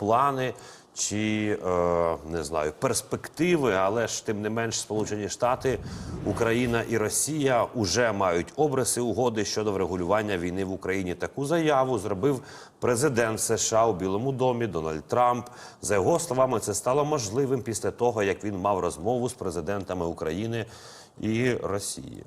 плани чи е, не знаю перспективи, але ж тим не менш Сполучені Штати, Україна і Росія вже мають обриси угоди щодо врегулювання війни в Україні. Таку заяву зробив президент США у Білому домі Дональд Трамп. За його словами, це стало можливим після того, як він мав розмову з президентами України і Росії.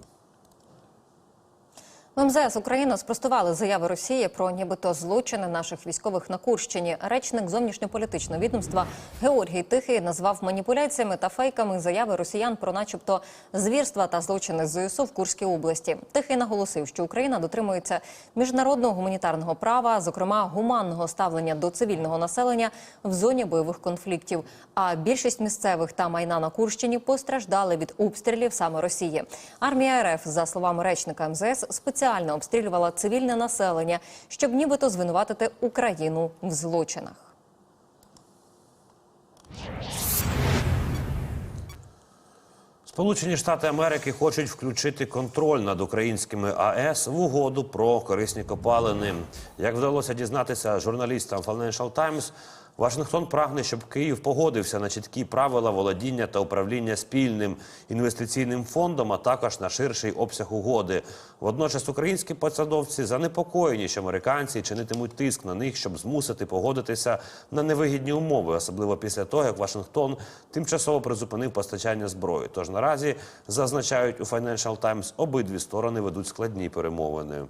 В МЗС України спростували заяви Росії про нібито злочини наших військових на Курщині. Речник зовнішньополітичного відомства Георгій Тихий назвав маніпуляціями та фейками заяви росіян про, начебто, звірства та злочини ЗСУ в Курській області. Тихий наголосив, що Україна дотримується міжнародного гуманітарного права, зокрема гуманного ставлення до цивільного населення в зоні бойових конфліктів. А більшість місцевих та майна на Курщині постраждали від обстрілів саме Росії. Армія РФ, за словами речника МЗС, спеціально обстрілювала цивільне населення, щоб нібито звинуватити Україну в злочинах. Сполучені Штати Америки хочуть включити контроль над українськими АЕС в угоду про корисні копалини. Як вдалося дізнатися журналістам Financial Times, Вашингтон прагне, щоб Київ погодився на чіткі правила володіння та управління спільним інвестиційним фондом, а також на ширший обсяг угоди. Водночас українські посадовці занепокоєні, що американці чинитимуть тиск на них, щоб змусити погодитися на невигідні умови, особливо після того, як Вашингтон тимчасово призупинив постачання зброї. Тож наразі зазначають у Financial Times, обидві сторони ведуть складні перемовини.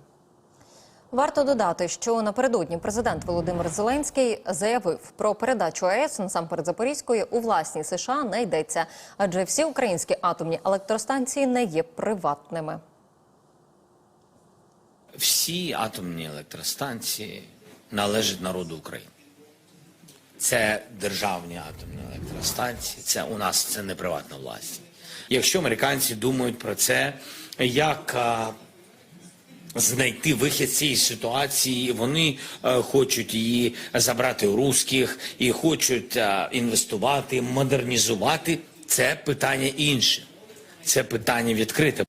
Варто додати, що напередодні президент Володимир Зеленський заявив про передачу АЕС насамперед Запорізької у власні США не йдеться, адже всі українські атомні електростанції не є приватними. всі атомні електростанції належать народу України. Це державні атомні електростанції, це у нас це не приватна власність. Якщо американці думають про це, як а, знайти вихід цієї ситуації, вони е, хочуть її забрати у русських і хочуть е, інвестувати, модернізувати. Це питання інше. Це питання відкрите.